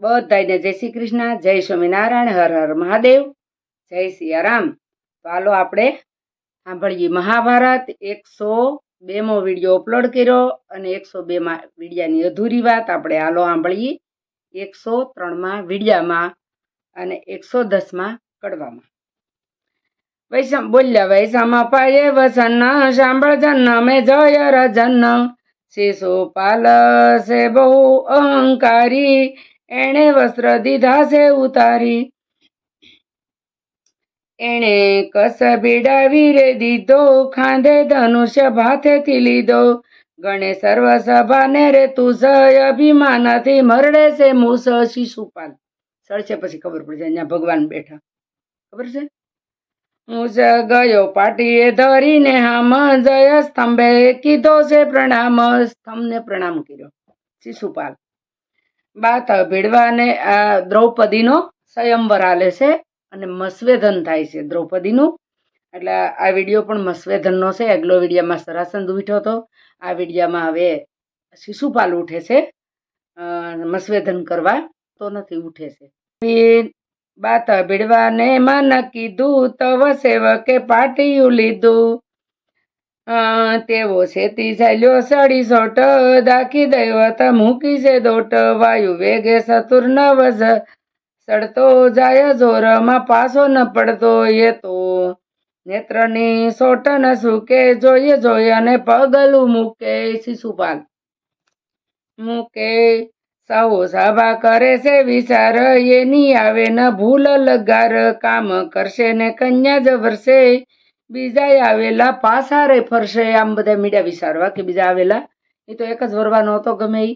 બધાને જય શ્રી કૃષ્ણ, જય સ્વામિનારાયણ, હર હર મહાદેવ, જય સિયારામ. તો હાલો આપણે સાંભળીએ મહાભારત, એકસો બેમો વીડિયો અપલોડ કર્યો અને એકસો બેમાં વિડીયાની અધૂરી વાત આપણે હાલો સાંભળીએ એકસો ત્રણમાં વિડીયામાં અને એકસો દસમાં કડવામાં. વૈષમ બોલ્યા વૈષમ પાયે વસન, સાંભળ જન્ન મે જય રજન. શિશુપાલ સે બહુ અહંકારી એણે વસ્ત્ર દીધા છે ઉતારી. એણે કસ બીડાવી રે દીધો, ખાંધે ધનુષ્ય ભાથેથી લીધો. ગણે સર્વ સભાને રે તું જય અભિમાનથી મરડે છે મૂસ શિશુપાલ. સળશે પછી ખબર પડશે અહીંયા ભગવાન બેઠા. ખબર છે? મૂસ ગયો પાટીએ ધરીને હામ, જય સ્તંભે કીધો છે પ્રણામ, સ્તંભને પ્રણામ કર્યો. શિશુપાલ. બાત ભીડવાને આ દ્રૌપદીનો સ્વયંવર આલે છે અને મસ્વેધન થાય છે દ્રૌપદીનું. એટલે આ વીડિયો પણ મસ્વેધનનો છે. આગલો વિડીયામાં સરાસંદ ઉઠ્યો હતો. આ વિડીયામાં હવે શિશુપાલ ઉઠે છે. મસ્વેધન કરવા તો નથી ઉઠે છે. બાત ભીડવાને માન કીધું તવ સેવકે પાટિયું લીધું. તેવો છે ચાલ્યો સડી સોટ દાખી દૈવત, મૂકી છે દોટ, વાયુ વેગે સતુર જ સડતો જાય જોરમાં પાછો ન પડતો એ તો. નેત્રની સોટ ન સૂકે, જોઈએ જોઈએ અને પગલું મૂકે, શિશુપાલ. મૂકે સાહુ સાભા કરે છે વિચાર, એની આવે ન ભૂલ લગાર, કામ કરશે ને કન્યા જ વરસે. બીજા આવેલા પાછા રે ફરશે આમ બધા મીડિયા વિચારવા કે બીજા આવેલા. એ તો એક જ વરવાનો હતો ગમે એ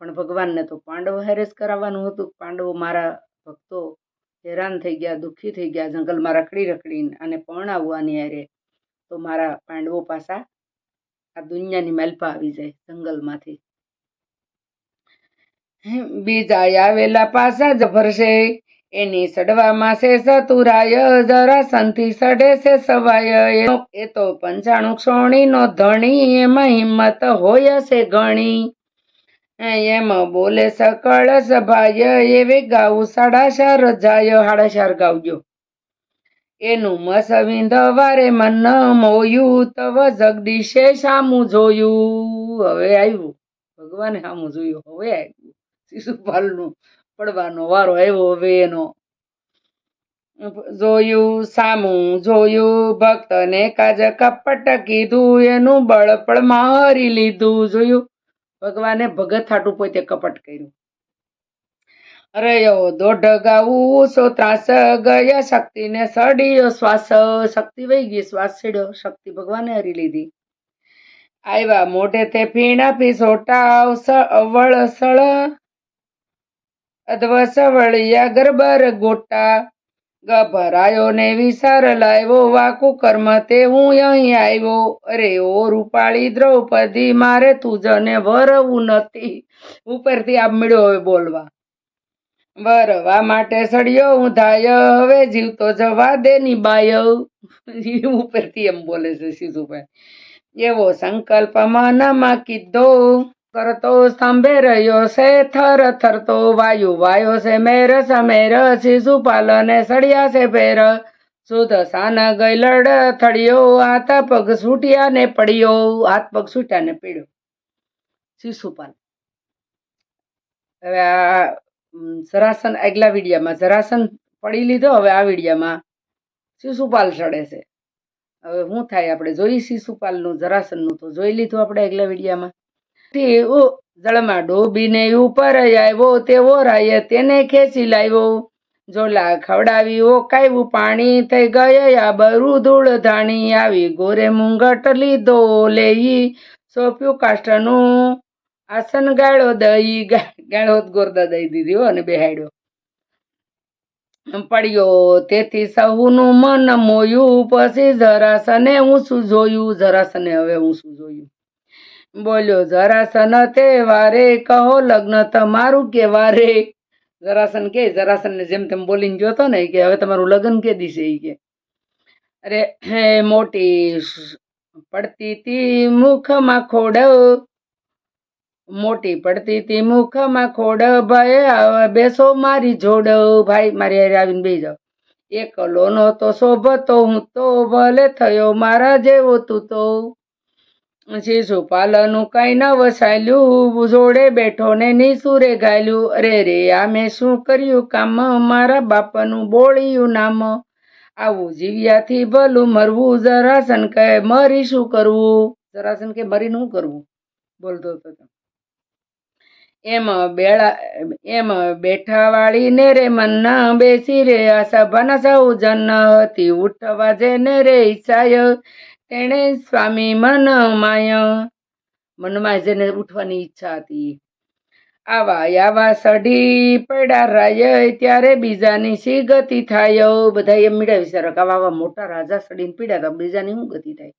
પણ ભગવાનને તો પાંડવ હેરેસ કરાવવાનું હતું. પાંડવો મારા ભક્તો હેરાન થઈ ગયા, દુઃખી થઈ ગયા, જંગલમાં રખડી રખડીને અને પરણાવવાની હારે. તો મારા પાંડવો પાસા આ દુનિયાની માલપા આવી જાય જંગલમાંથી. બીજા આવેલા પાસા જ ભરશે એની સડવામાં છે સતુરાય, જરા સંથી સડે છે સવાય. એ તો પંચાણું ક્ષોણીનો ધણી, એમાં હિંમત હોય છે ઘણી એમ બોલે સકળ સભાય, એવે ગાવું સાડાશાર જાય સાડા ચાર ગાવજો. એનું મસ વારે મન મોયું, તવ જગદીશે સામું જોયું. હવે આવ્યું. ભગવાને સામું જોયું. હવે આવ્યું. શિશુપાલનું પડવાનો વારો આવ્યો હવે એનો જોયું સામું, જોયું ભક્તને કાજ કપટ કીધું, એનું બળપણ હરી લીધું. જોયું? ભગવાને ભગત હાટું પોતે કપટ કર્યું. રહ્યો દોઢ ગાવું સો ત્રાસ ગયા, શક્તિને સડ્યો શ્વાસ. શક્તિ વહી ગઈ, શ્વાસ છેડ્યો શક્તિ ભગવાને હરી લીધી. આવ્યા મોઢે તે ફીણા પીસોટા અવળ સળ અધવસ સવળિયા ગરબર ગોટા, ગભરાયો ને વિસાર લાવ્યો, વાકુ કર્મ તે હું અહીં આવ્યો. અરે ઓ રૂપાળી દ્રૌપદી, મારે તુજને વરવું નથી. ઉપરથી આપ મળ્યો હવે બોલવા. વરવા માટે સળિયો હું ધાય હવે જીવતો જવા દે ની બાય ઉપરથી એમ બોલે છે શિશુભાઈ. એવો સંકલ્પ મનમાં કીધો. કરતો સ્તંભે રહ્યો છે, થર થરતો વાયુ, વાયો છે, મેર સમેર શિશુપાલ ને સળિયા છે પેર. સુધ સાન ગયલડ લડ થળિયો હાથ પગ સૂટ્યા ને પડ્યો હાથ પગ સૂટ્યા ને પીડ્યો શિશુપાલ હવે આ જરાસન આગલા વિડીયામાં, જરાસન પડી લીધો, હવે આ વિડીયામાં શિશુપાલ ચડે છે. હવે શું થાય આપણે જોઈ શિશુપાલનું જરાસનનું તો જોઈ લીધું આપણે આગલા વિડીયામાં. થી ઓ જળમાં ડોબીને ઉપર આવ્યો તેવો રાય તેને ખેંચી લાવ્યો. જોલા ખવડાવી ઓ કાયું પાણી થઈ ગયા બરું ધૂળ ધાણી આવી ગોરે મુંગટ લીધો લેઈ સોંપ્યું કાષ્ટનું આસન ગાળો દઈ ગાળો ગોરદા દઈ દીધી અને બેહાડ્યો. પડ્યો તેથી સહુનું મન મોયું, પછી જરાસને શું જોયું, જરાસને હવે હું શું જોયું. બોલ્યો, જરાસન તે વારે કહો, લગ્ન તમારું કે વારે જરાસન કે જરાસન ને જેમ તેમ બોલીને ગયો હતો ને કે, હવે તમારું લગ્ન કે દિશે એ કે, અરે, હે મોટી પડતી તી મુખમાં ખોડ, મોટી પડતી તી મુખમાં ખોડ, ભાઈ આવ બેસો મારી જોડ. ભાઈ, મારી હારે આવીને બેસી જાઓ. એકલો નહોતો શોભતો હું તો, ભલે થયો મારા જેવો તું તો. શિશુપાલનું કઈ ન વસાયલું, જોડે બેઠો ને નિસુરે ગાયલું. અરે રે આમે શું કર્યું કામ? મારા બાપાનું બોળિયું નામ. આવું જીવ્યાથી ભલું મરવું, જરાસન કહે મરી શું કરવું? જરાસન કે મરી શું કરવું? બોલતો હતો એમ બેળા, એમ બેઠા વાળી ને રે મન બેસી રે, આ સભાના સૌ જન હતી ઉઠવા જેને રે ઈચ્છાય. તેણે સ્વામી મન માય મનમાં જેને ઉઠવાની ઈચ્છા હતી. આવા આવા સડી પડ્યા રાય, ત્યારે બીજાની શી ગતિ થાય? બધા એમ મીડા વિચારો આવા આવા મોટા રાજા સડીને પીડ્યા હતા બીજાની શું ગતિ થાય?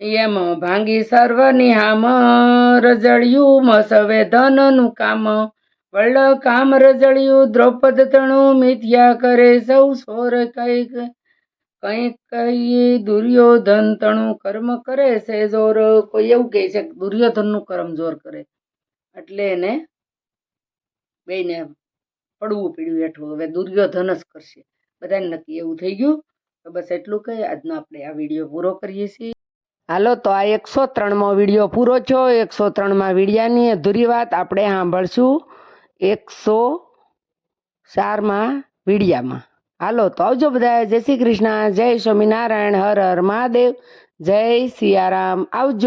એમ ભાંગી સર્વની હામ રજળિયું મસવે ધનનું કામ. વળ કામ રજળિયું દ્રૌપદ તણું મિથ્યા કરે સૌ સોર કંઈક. કંઈક કઈ દુર્યોધન તણું કર્મ કરે છે જોર. કોઈ એવું કહે છે દુર્યોધનનું કર્મ જોર કરે. એટલે એને બેને પડવું પીડ્યું હેઠું. હવે દુર્યોધન જ કરશે. બધાને નક્કી એવું થઈ ગયું. તો બસ એટલું કહી, આજનો આપણે આ વીડિયો પૂરો કરીએ છીએ. હાલો, તો આ એકસો ત્રણમો વીડિયો પૂરો થયો. એકસો ત્રણમાં વિડિયાની અધૂરી વાત આપણે સાંભળશું. એકસો ચારમાં વિડીયામાં. હાલો, તો આવજો બધા જય શ્રી કૃષ્ણ, જય સ્વામિનારાયણ, હર હર મહાદેવ, જય સિયારામ. આવજો.